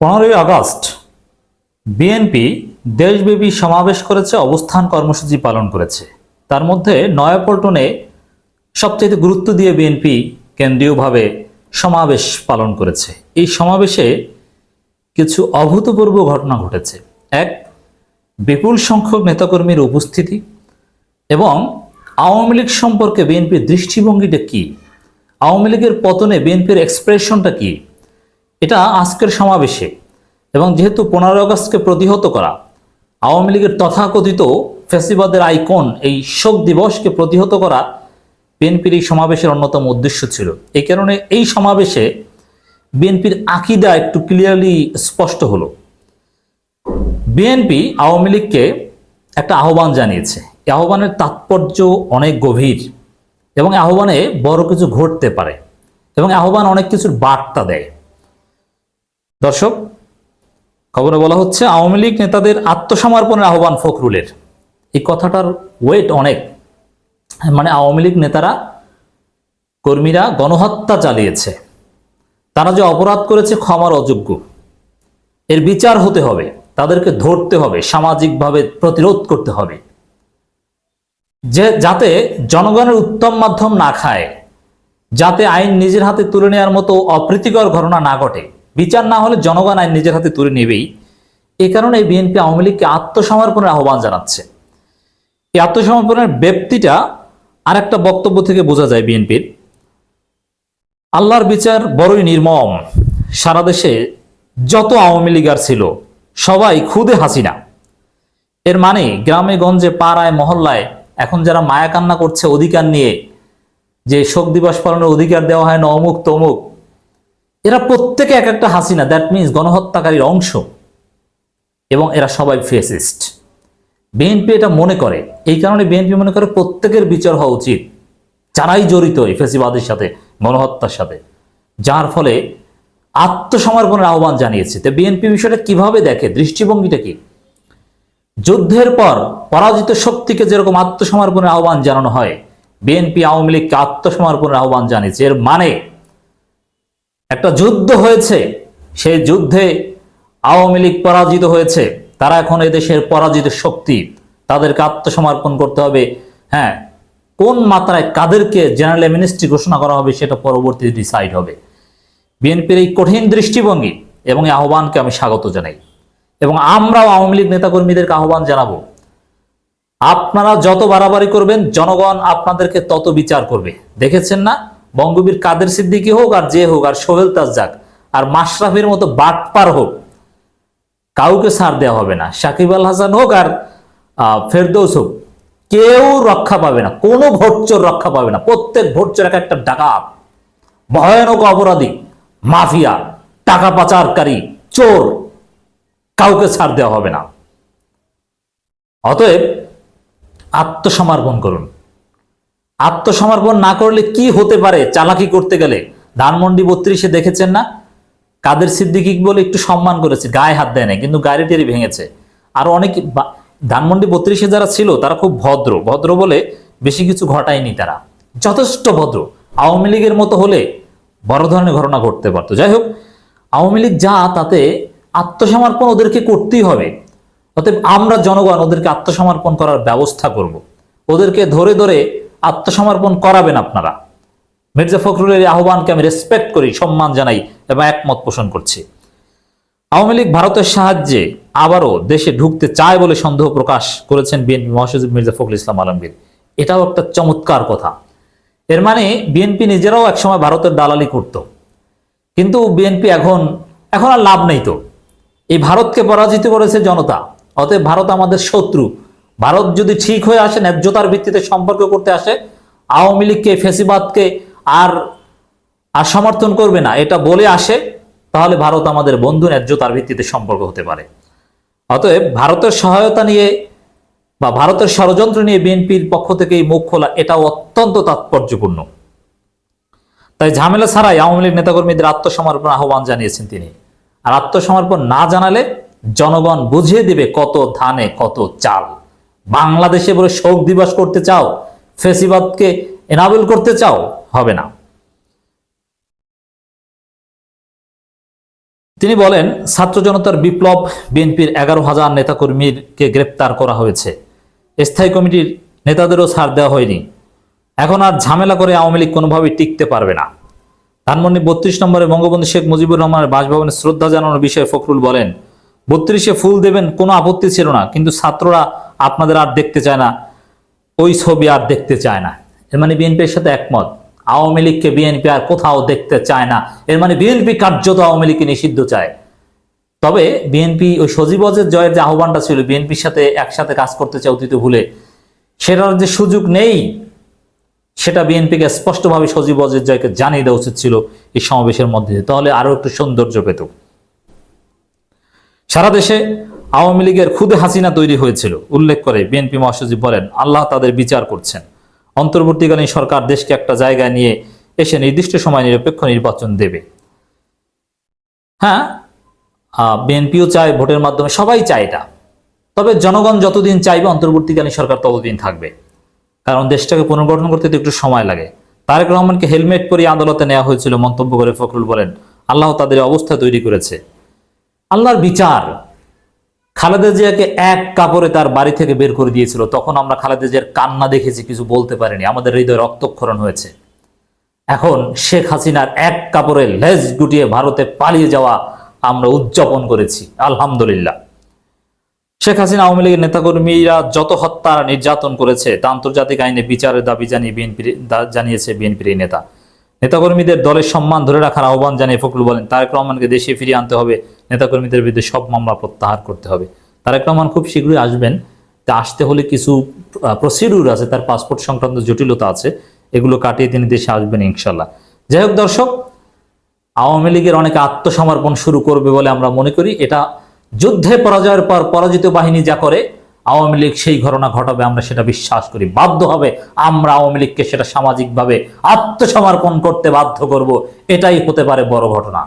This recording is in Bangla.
পনেরোই আগস্ট বিএনপি দেশব্যাপী সমাবেশ করেছে, অবস্থান কর্মসূচি পালন করেছে। তার মধ্যে নয়াপল্টনে সবচেয়ে গুরুত্ব দিয়ে বিএনপি কেন্দ্রীয়ভাবে সমাবেশ পালন করেছে। এই সমাবেশে কিছু অভূতপূর্ব ঘটনা ঘটেছে। এক, বিপুল সংখ্যক নেতাকর্মীর উপস্থিতি এবং আওয়ামী লীগ সম্পর্কে বিএনপির দৃষ্টিভঙ্গিটা কি? আওয়ামী লীগের পতনে বিএনপির এক্সপ্রেশনটা কি? এটা আজকের সমাবেশে এবং যেহেতু পনেরোই আগস্টকে প্রতিহত করা, আওয়ামী লীগের তথাকথিত ফেসিবাদের আইকন এই শোক দিবসকে প্রতিহত করা বিএনপির এই সমাবেশের অন্যতম উদ্দেশ্য ছিল। এই কারণে এই সমাবেশে বিএনপির আকিদা একটু ক্লিয়ারলি স্পষ্ট হলো। বিএনপি আওয়ামী লীগকে একটা আহ্বান জানিয়েছে। এই আহ্বানের তাৎপর্য অনেক গভীর এবং আহ্বানে বড় কিছু ঘটতে পারে এবং আহ্বান অনেক কিছুর বার্তা দেয়। দর্শক, খবরে বলা হচ্ছে আওয়ামী লীগ নেতাদের আত্মসমর্পণের আহ্বান ফখরুলের। এই কথাটার ওয়েট অনেক। মানে আওয়ামী লীগ নেতারা, কর্মীরা গণহত্যা চালিয়েছে। তারা যে অপরাধ করেছে ক্ষমার অযোগ্য। এর বিচার হতে হবে, তাদেরকে ধরতে হবে, সামাজিকভাবে প্রতিরোধ করতে হবে। যে, যাতে জনগণের উত্তম মাধ্যম না খায়, যাতে আইন নিজের হাতে তুলে নেওয়ার মতো অপ্রীতিকর ঘটনা না ঘটে। বিচার না হলে জনগণ আইন নিজের হাতে তুলে নেবেই। এ কারণে বিএনপি আওয়ামী লীগকে আত্মসমর্পণের আহ্বান জানাচ্ছে। এই আত্মসমর্পণের ব্যক্তিটা আর একটা বক্তব্য থেকে বোঝা যায় বিএনপির। আল্লাহর বিচার বড়ই নির্মম। সারা দেশে যত আওয়ামী লীগার ছিল, সবাই খুদে হাসিনা। এর মানে গ্রামে, গঞ্জে, পাড়ায়, মহল্লায় এখন যারা মায়া কান্না করছে অধিকার নিয়ে, যে শোক দিবস পালনের অধিকার দেওয়া হয় না, অমুক তমুক এরা প্রত্যেকে এক একটা হাসিনা দ্যাট মিনস গণহত্যাকারীর অংশ। এবং এরা সবাই ফেসিস্ট। বিএনপি এটা মনে করে। এই কারণে বিএনপি মনে করে প্রত্যেকের বিচার হওয়া উচিত। যারাই জড়িত এই ফেসিবাদের সাথে, গণহত্যার সাথে। যার ফলে আত্মসমর্পণের আহ্বান জানিয়েছে। তো বিএনপি বিষয়টা কীভাবে দেখে? দৃষ্টিভঙ্গিটা কি? যুদ্ধের পর পরাজিত শক্তিকে যেরকম আত্মসমর্পণের আহ্বান জানানো হয় বিএনপি আওয়ামী লীগকে আত্মসমর্পণের আহ্বান জানিয়েছে। এর মানে একটা যুদ্ধ হয়েছে, সেই যুদ্ধে আওয়ামী লীগ পরাজিত হয়েছে। তারা এখন এদেশের পরাজিত শক্তি, তাদেরকে আত্মসমর্পণ করতে হবে। হ্যাঁ কোন মাত্রায় কাদেরকে জেনারেল মিনিস্ট্রি ঘোষণা করা হবে সেটা পরবর্তী ডিসাইড হবে। বিএনপির এই কঠিন দৃষ্টিভঙ্গি এবং এই আহ্বানকে আমি স্বাগত জানাই। এবং আমরাও আওয়ামী লীগ নেতাকর্মীদেরকে আহ্বান জানাব। আপনারা যত বাড়াবাড়ি করবেন, জনগণ আপনাদেরকে তত বিচার করবে। দেখেছেন না? বঙ্গবীর কাদের সিদ্দিকী হোক আর যে হোক, আর সোহেল তাজ্জাক, আর মাশরাফির মতো বাটপার হোক, কাউকে ছাড় দেওয়া হবে না। সাকিব আল হাসান হোক আর ফেরদৌস হোক, কেউ রক্ষা পাবে না, কোনো ভোটচোর রক্ষা পাবে না। প্রত্যেক ভোটচোর এক একটা ডাকাত, ভয়ানক অপরাধী, মাফিয়া, টাকা পাচারকারী, চোর, কাউকে ছাড় দেওয়া হবে না। অতএব আত্মসমর্পণ করুন। আত্মসমর্পণ না করলে কি হতে পারে? চালাকি করতে গেলে। ধানমন্ডি বত্রিশে দেখেছেন না? কাদের সিদ্দিকি বলে একটু সম্মান করেছে। গায়ে হাত দেয় কিন্তু গাড়ি টেরি ভেঙেছে। আর অনেক ধানমন্ডি বত্রিশে যারা ছিল, তারা খুব ভদ্র। ভদ্র বলে বেশি কিছু ঘটায়নি তারা। যথেষ্ট ভদ্র। আওয়ামী লীগের মতো হলে বড় ধরনের ঘটনা ঘটতে পারতো। যাই হোক, আওয়ামী লীগ যা, তাতে আত্মসমর্পণ ওদেরকে করতেই হবে। অতএব আমরা জনগণ ওদেরকে আত্মসমর্পণ করার ব্যবস্থা করব। ওদেরকে ধরে ধরে আত্মসমর্পণ করাবেন আপনারা। মির্জা ফখরুলের আহ্বানকে আমি রেসপেক্ট করি, সম্মান জানাই এবং একমত পোষণ করছি। আওয়ামী লীগ ভারতের সাহায্যে আবারও দেশে ঢুকতে চায় বলে সন্দেহ প্রকাশ করেছেন বিএনপি মহাসচিব মির্জা ফখরুল ইসলাম আলমগীর। এটাও একটা চমৎকার কথা। এর মানে বিএনপি নিজেরাও একসময় ভারতের দালালি করত। কিন্তু বিএনপি এখন এখন আর লাভ নেই তো। এই ভারতকে পরাজিত করেছে জনতা, অতএব ভারত আমাদের শত্রু। ভারত যদি ঠিক হয়ে আসে, ন্যায্যতার ভিত্তিতে সম্পর্ক করতে আসে, আওয়ামী লীগকে, ফেসিবাদকে আর আর সমর্থন করবে না, এটা বলে আসে, তাহলে ভারত আমাদের বন্ধু, ন্যায্যতার ভিত্তিতে সম্পর্ক হতে পারে। অতএব ভারতের সহায়তা নিয়ে বা ভারতের ষড়যন্ত্র নিয়ে বিএনপির পক্ষ থেকে এই মুখ খোলা এটা অত্যন্ত তাৎপর্যপূর্ণ। তাই ঝামেলা ছাড়াই আওয়ামী লীগ নেতাকর্মীদের আত্মসমর্পণ আহ্বান জানিয়েছেন তিনি। আর আত্মসমর্পণ না জানালে জনগণ বুঝিয়ে দিবে কত ধানে, কত চাল। বাংলাদেশে বলে শোক দিবস করতে চাও, ফেসিবাদকে এনাবেল করতে চাও, হবে না। তিনি বলেন, ছাত্র জনতার বিপ্লব বিএনপির এগারো হাজার নেতাকর্মীকে গ্রেপ্তার করা হয়েছে। স্থায়ী কমিটির নেতাদেরও ছাড় দেওয়া হয়নি। এখন আর ঝামেলা করে আওয়ামী লীগ কোনোভাবেই টিকতে পারবে না। ধানমন্ডি বত্রিশ নম্বরে বঙ্গবন্ধু শেখ মুজিবুর রহমানের বাসভবনে শ্রদ্ধা জানানোর বিষয়ে ফখরুল বলেন বত্রিশে ফুল দেবেন, কোনো আপত্তি ছিল না। কিন্তু ছাত্ররা আপনাদের আর দেখতে চায় না, ওই ছবি আর দেখতে চায় না। এর মানে বিএনপির সাথে একমত। আওয়ামী লীগকে বিএনপি আর কোথাও দেখতে চায় না। এর মানে বিএনপি কার্যত আওয়ামী লীগকে নিষিদ্ধ চায়। তবে বিএনপি ওই সজীবজের জয়ের যে আহ্বানটা ছিল, বিএনপির সাথে একসাথে কাজ করতে চায় অতীত ভুলে, সেটার যে সুযোগ নেই, সেটা বিএনপিকে স্পষ্টভাবে সজীব অজিত জয়কে জানিয়ে দেওয়া উচিত ছিল এই সমাবেশের মধ্যে। তাহলে আরও একটু সৌন্দর্য পেত। সারা দেশে আওয়ামী লীগের খুদে হাসিনা তৈরি হয়েছিল, উল্লেখ করে বিএনপি মহাসচিব বলেন, আল্লাহ তাদের বিচার করছেন। অন্তর্বর্তীকালীন সরকার দেশকে একটা জায়গায় নিয়ে এসে নির্দিষ্ট সময় নিরপেক্ষ নির্বাচন দেবে। হ্যাঁ বিএনপিও চায় ভোটের মাধ্যমে, সবাই চায় এটা। তবে জনগণ যতদিন চাইবে, অন্তর্বর্তীকালীন সরকার ততদিন থাকবে। কারণ দেশটাকে পুনর্গঠন করতে তো একটু সময় লাগে। তারেক রহমানকে হেলমেট পরিয়ে আদালতে নেওয়া হয়েছিল, মন্তব্য করে ফখরুল বলেন, আল্লাহ তাদের অবস্থা তৈরি করেছে। আল্লাহর বিচার। খালেদা জিয়াকে এক কাপড়ে তার বাড়ি থেকে বের করে দিয়েছিল। তখন আমরা খালেদা জিয়ার কান্না দেখেছি, কিছু বলতে পারিনি। আমাদের হৃদয়ে রক্তক্ষরণ হয়েছে। এখন শেখ হাসিনার এক কাপড়ে লেজ গুটিয়ে ভারতে পালিয়ে যাওয়া আমরা উদযাপন করেছি। আলহামদুলিল্লাহ। শেখ হাসিনা আওয়ামী লীগের নেতাকর্মীরা যত হত্যা নির্যাতন করেছে, তা আন্তর্জাতিক আইনে বিচারের দাবি জানিয়ে বিএনপির জানিয়েছে বিএনপির নেতা। নেতাকর্মীদের দলের সম্মান ধরে রাখার আহ্বান জানিয়ে ফখরুল বলেন, তারেক রহমানকে দেশে ফিরিয়ে আনতে হবে নেতাকর্মীদের বিরুদ্ধে সব মামলা প্রত্যাহার করতে হবে। তারেক রহমান খুব শীঘ্রই আসবেন। তা আসতে হলে কিছু প্রসিডিউর আছে, তার পাসপোর্ট সংক্রান্ত জটিলতা আছে, এগুলো কাটিয়ে তিনি দেশে আসবেন ইনশাল্লাহ যাই হোক দর্শক, আওয়ামী লীগের অনেকে আত্মসমর্পণ শুরু করবে বলে আমরা মনে করি। এটা যুদ্ধে পরাজয়ের পর পরাজিত বাহিনী যা করে, আওয়ামী লীগ সেই ঘটনা ঘটাবে, আমরা সেটা বিশ্বাস করি। বাধ্য হবে আমরা আওয়ামী লীগকে সেটা সামাজিকভাবে আত্মসমর্পণ করতে বাধ্য করব। এটাই হতে পারে বড় ঘটনা।